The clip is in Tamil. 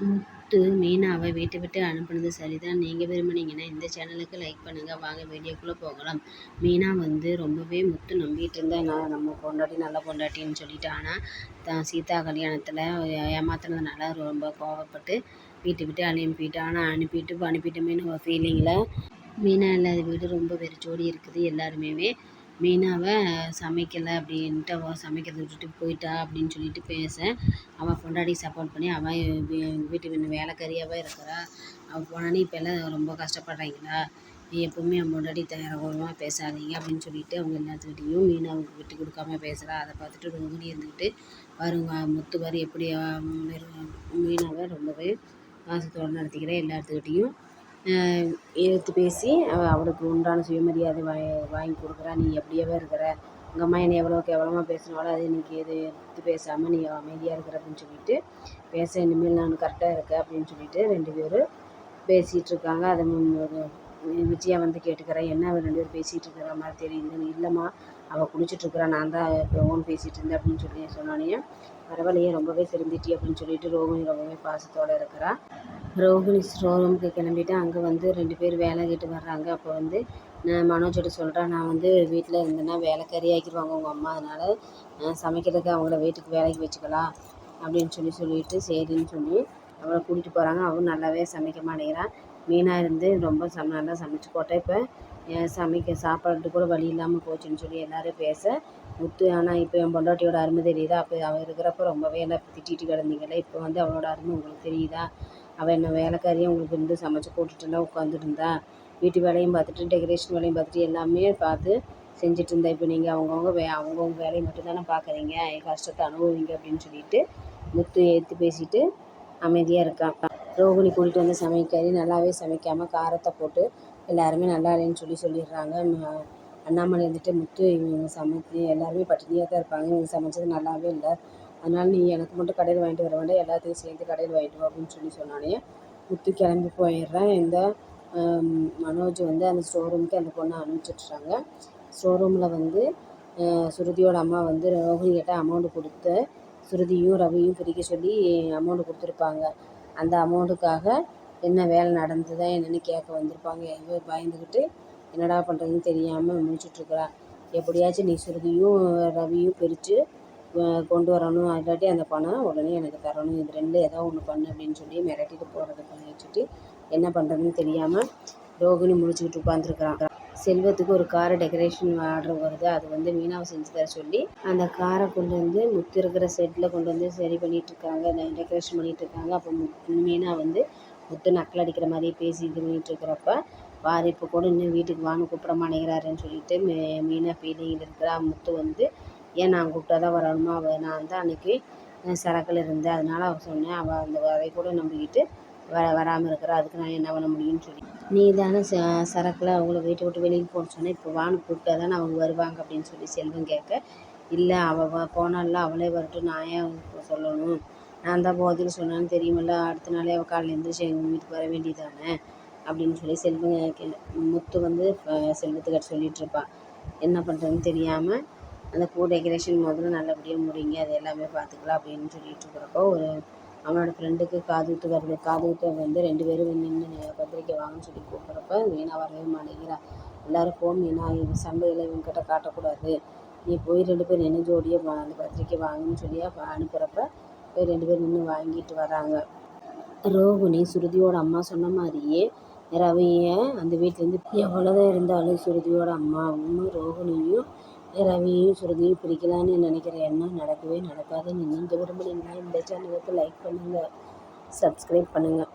முத்து மீனாவை வீட்டை விட்டு அனுப்புனது சரிதான். நீங்கள் விரும்புனீங்கன்னா இந்த சேனலுக்கு லைக் பண்ணுங்கள் வாங்க வீடியோக்குள்ளே போகலாம். மீனா வந்து ரொம்பவே முத்து நம்பிகிட்டு இருந்தேன் நான் நம்ம பொண்டாட்டி நல்ல பொண்டாட்டின்னு சொல்லிட்டு ஆனால் தான் சீதா கல்யாணத்தில் ஏமாத்துனதுனால ரொம்ப கோவப்பட்டு வீட்டை விட்டு அனுப்பிட்டு ஆனால் அனுப்பிட்டு அனுப்பிட்டோமேனு ஒரு ஃபீலிங்கில் மீனா இல்லாத வீடு ரொம்ப வெறிச்சோடி இருக்குது எல்லாருமே மீனாவை சமைக்கலை அப்படின்ட்டு அவள் சமைக்கிறதை விட்டுட்டு போயிட்டா அப்படின்னு சொல்லிட்டு பேச அவன் பொண்டாட்டிக்கு சப்போர்ட் பண்ணி அவள் எங்கள் வீட்டு வீட்டு வேலைக்காரியாகவே இருக்கிறா. அவள் போனோடனே இப்போ எல்லாம் ரொம்ப கஷ்டப்படுறாங்களா? நீ எப்போவுமே என் பொண்டாட்டி தயாரகமாக பேசாதீங்க அப்படின்னு சொல்லிட்டு அவங்க எல்லாத்துக்கிட்டேயும் மீனாவுக்கு விட்டு கொடுக்காம பேசுகிறா அதை பார்த்துட்டு ரோகிணி இருந்துக்கிட்டு வருங்க முத்துவார் எப்படி மீனாவை ரொம்பவே பாசத்தோடு நடத்திக்கிறேன் எல்லாத்துக்கிட்டேயும் எதிர்த்து பேசி அவள் அவளுக்கு உண்டான சுயமரியாதை வா வாங்கி கொடுக்குறா. நீ எப்படியாவே இருக்கிற? உங்கள் அம்மா என்னை எவ்வளோ கேவலமாக பேசினாலும் அது இன்றைக்கி எது எடுத்து பேசாமல் நீ அமைதியாக இருக்கிற அப்படின்னு சொல்லிட்டு பேச இனிமேல் நான் கரெக்டாக இருக்கேன் அப்படின்னு சொல்லிட்டு ரெண்டு பேரும் பேசிகிட்டு இருக்காங்க. அதை விஜயா வந்து கேட்டுக்கிறேன் என்ன அவள் ரெண்டு பேரும் பேசிகிட்டு இருக்கிற மாதிரி தெரியுது இல்லைம்மா அவள் குடிச்சிட்ருக்குறா நான் தான் ரோகன் பேசிகிட்டு இருந்தேன் அப்படின்னு சொல்லி சொன்னோடனே பரவாயில்லையே ரொம்பவே சிறந்திட்டி அப்படின்னு சொல்லிட்டு ரோகிணி ரொம்பவே பாசத்தோடு இருக்கிறா. ரோகிணி ஷோரூமுக்கு கிளம்பிட்டு அங்கே வந்து ரெண்டு பேர் வேலை கேட்டு வர்றாங்க. அப்போ வந்து நான் மனோஜ்கிட்ட சொல்கிறேன் நான் வந்து வீட்டில் இருந்தேன்னா வேலைக்காரி ஆக்கிடுவாங்க உங்கள் அம்மா அதனால் சமைக்கிறதுக்கு அவங்கள வீட்டுக்கு வேலைக்கு வச்சுக்கலாம் அப்படின்னு சொல்லி சொல்லிட்டு சரின்னு சொல்லி அவளை கூட்டிகிட்டு போகிறாங்க அவளும் நல்லாவே சமைக்க மாட்டேங்கிறான் மீனாக இருந்து ரொம்ப சம நல்லா சமைச்சு போட்டேன். இப்போ சமைக்க சாப்பாடு கூட வழி இல்லாமல் போச்சுன்னு சொல்லி எல்லோரும் பேச முத்து ஆனால் இப்போ என் பொண்டாட்டியோட அருமை தெரியுதா? அப்போ அவள் இருக்கிறப்ப ரொம்பவே எல்லாம் திட்டிகிட்டு கிடந்தீங்களே இப்போ வந்து அவளோட அருமை உங்களுக்கு தெரியுதா? அவள் என்ன வேலைக்காரியும் உங்களுக்கு இருந்து சமைச்சு போட்டுட்டுலாம் உட்காந்துட்டு வீட்டு வேலையும் பார்த்துட்டு டெக்கரேஷன் வேலையும் பார்த்துட்டு எல்லாமே பார்த்து செஞ்சுட்டு இருந்தா இப்போ நீங்கள் அவங்கவுங்க வே அவங்கவுங்க வேலையை மட்டும் தானே பார்க்குறீங்க என் கஷ்டத்தை அனுபவிங்க அப்படின்னு சொல்லிட்டு முத்து ஏற்று பேசிட்டு அமைதியாக இருக்கான் ரோகிணி கூட்டிகிட்டு வந்து சமைக்காது. நல்லாவே சமைக்காமல் காரத்தை போட்டு எல்லாருமே நல்லா இல்லைன்னு சொல்லி சொல்லிடுறாங்க. அண்ணாமலை வந்துட்டு முத்து இவங்க சமைச்சு எல்லாருமே பட்டினியாக தான் இருப்பாங்க. இவங்க சமைச்சது நல்லாவே இல்லை. அதனால் நீ எனக்கு மட்டும் கடையில் வாங்கிட்டு வர வேண்டாம். எல்லாத்தையும் சேர்ந்து கடையில் வாங்கிட்டு வா அப்படின்னு சொல்லி சொன்னானே முத்து கிளம்பி போயிடுறேன். இந்த மனோஜ் வந்து அந்த ஸ்டோர் ரூமுக்கு அந்த பொண்ணை அனுப்பிச்சிட்றாங்க ஸ்டோர் ரூமில் வந்து சுருதியோட அம்மா வந்து ரோஹிணி கிட்ட அமௌண்ட்டு கொடுத்து சுருதியும் ரவியும் பிரிக்க சொல்லி அமௌண்ட்டு கொடுத்துருப்பாங்க. அந்த அமௌண்ட்டுக்காக என்ன வேலை நடந்ததா என்னென்னு கேட்க வந்திருப்பாங்க. இவ பயந்துக்கிட்டு என்னடா பண்ணுறதுன்னு தெரியாமல் முழிச்சிட்ருக்குறா. எப்படியாச்சும் நீ சுருதியும் ரவியும் பிரித்து கொண்டு வரணும். இல்லாட்டி அந்த பணம் உடனே எனக்கு தரணும். இது ரெண்டில் ஏதோ ஒன்று பண்ணு அப்படின்னு சொல்லி மிரட்டிட்டு போகிறத பண்ணி வச்சுட்டு என்ன பண்ணுறதுன்னு தெரியாமல் ரோகிணி முழிச்சுக்கிட்டு உட்காந்துருக்குறான் செல்வத்துக்கு ஒரு காரை டெக்கரேஷன் ஆர்டர் வருது. அது வந்து மீனாவை செஞ்சு தர சொல்லி அந்த காரை கொண்டு வந்து முத்து இருக்கிற செட்டில் கொண்டு வந்து சரி பண்ணிகிட்ருக்காங்க டெக்கரேஷன் பண்ணிகிட்ருக்காங்க அப்போ மீனா வந்து முத்து நக்கல் அடிக்கிற மாதிரி பேசி இது பண்ணிகிட்டு இருக்கிறப்ப இப்போ கூட இன்னும் வீட்டுக்கு வான்னு கூப்பிட மாட்டேங்கிறாருன்னு சொல்லிட்டு மீனா ஃபீலிங்கில் இருக்கிறா முத்து வந்து ஏன் நான் கூப்பிட்டா தான் வரணுமா? அவள் நான் தான் அன்றைக்கி சரக்கில் இருந்தேன். அதனால் அவள் சொன்னேன். அவள் அந்த அதை கூட நம்பிக்கிட்டு வ வராமல் இருக்கிறா அதுக்கு நான் என்ன பண்ண முடியும்னு சொல்லி. நீ தானே ச சரக்கில் அவங்கள வீட்டை விட்டு வெளியில் போட சொன்னேன் இப்போ வான்னு கூப்பிட்டா தானே அவங்க வருவாங்க அப்படின்னு சொல்லி செல்வம் கேட்க இல்லை அவள் போனால அவளே வரட்டும் நான் ஏன் சொல்லணும்? நான் தான் போதில் சொன்னேன்னு தெரியுமில்ல அடுத்த நாளே அவள் காலையில் எழுந்திரிச்சு எங்கள் வீட்டுக்கு வர வேண்டியதானே அப்படின்னு சொல்லி செல்வம் முத்து வந்து செல்வத்துக்கிட்ட சொல்லிகிட்ருப்பான் என்ன பண்ணுறதுன்னு தெரியாமல் அந்த பூ டெக்கரேஷன் முதல்ல நல்லபடியாக முடிங்க அது எல்லாமே பார்த்துக்கலாம் அப்படின்னு சொல்லிட்டு இருக்கிறப்போ ஒரு அவனோட ஃப்ரெண்டுக்கு காது குத்து வருது. காது குத்து வந்து ரெண்டு பேரும் நின்று பத்திரிக்கை வாங்கன்னு சொல்லி கூப்பிட்றப்ப மீனா வரவே மாட்டேங்கிறா. எல்லோரும் போ மீனா இது சண்டையில் இவங்ககிட்ட காட்டக்கூடாது. நீ போய் ரெண்டு பேர் நின்று ஜோடியாக அந்த பத்திரிக்கை வாங்கன்னு சொல்லி அனுப்புகிறப்ப போய் ரெண்டு பேர் நின்று வாங்கிட்டு வராங்க. ரோகிணி சுருதியோட அம்மா சொன்ன மாதிரியே ரவியை அந்த வீட்டிலேருந்து எவ்வளோதான் இருந்தாலும் சுருதியோட அம்மாவும் ரோகிணியும் ரவியும் சுருதியும் பிரிக்கலான்னு நினைக்கிற எண்ணம் நடக்கவே நடக்காது நீங்கள் விரும்புனீங்கன்னா இந்த சேனலுக்கு லைக் பண்ணுங்கள் சப்ஸ்கிரைப் பண்ணுங்கள்